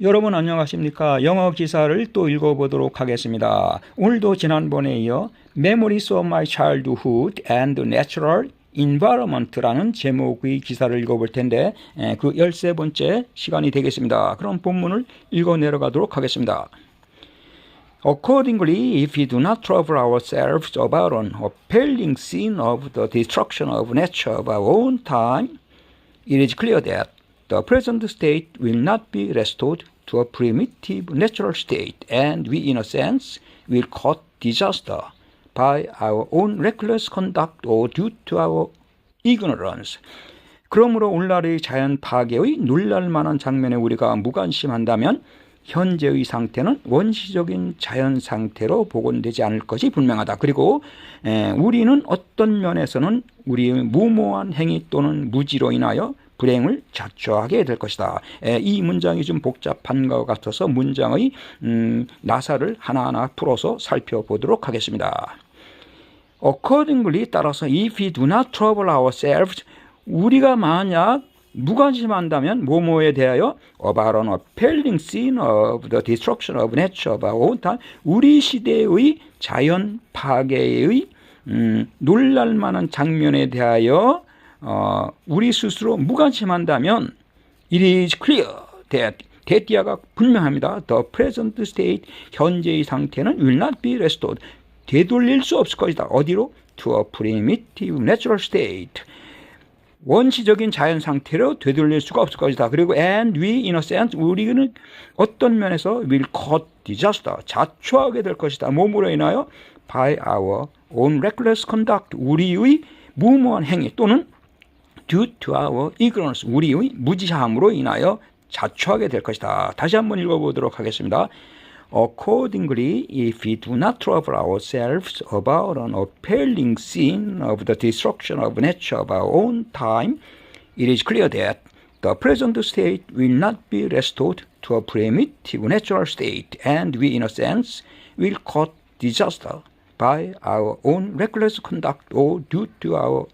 여러분 안녕하십니까? 영어 기사를 또 읽어보도록 하겠습니다. 오늘도 지난번에 이어 Memories of My Childhood and Natural Environment라는 제목의 기사를 읽어볼 텐데 에, 그 13번째 시간이 되겠습니다. 그럼 본문을 읽어 내려가도록 하겠습니다. Accordingly, if we do not trouble ourselves about an appalling scene of the destruction of nature of our own time, it is clear that the present state will not be restored to a primitive natural state, and we, in a sense, will cause disaster by our own reckless conduct or due to our ignorance. 그러므로 오늘날의 자연 파괴의 놀랄만한 장면에 우리가 무관심한다면 현재의 상태는 원시적인 자연 상태로 복원되지 않을 것이 분명하다. 그리고 에, 우리는 어떤 면에서는 우리의 무모한 행위 또는 무지로 인하여 불행을 자초하게 될 것이다. 에, 이 문장이 좀 복잡한 것 같아서 문장의 음, 나사를 하나하나 풀어서 살펴보도록 하겠습니다. Accordingly 따라서 if we do not trouble ourselves 우리가 만약 무관심한다면 모모에 대하여 an appalling scene of the destruction of nature of our own time 우리 시대의 자연 파괴의 음, 놀랄만한 장면에 대하여 어, 우리 스스로 무관심한다면 it is clear that 대띠아가 분명합니다. The present state 현재의 상태는 will not be restored 되돌릴 수 없을 것이다. 어디로? To a primitive natural state. 원시적인 자연 상태로 되돌릴 수가 없을 것이다. 그리고 and we in a sense 우리는 어떤 면에서 will cause disaster 자초하게 될 것이다. 몸으로 인하여 by our own reckless conduct 우리의 무모한 행위 또는 due to our ignorance 우리의 무지함으로 인하여 자초하게 될 것이다. 다시 한번 읽어보도록 하겠습니다. Accordingly, if we do not trouble ourselves about an appalling scene of the destruction of nature of our own time, it is clear that the present state will not be restored to a primitive natural state, and we, in a sense, will cause disaster by our own reckless conduct or due to our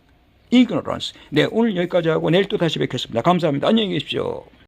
ignorance. 네, 오늘 여기까지 하고 내일 또 다시 뵙겠습니다. 감사합니다. 안녕히 계십시오.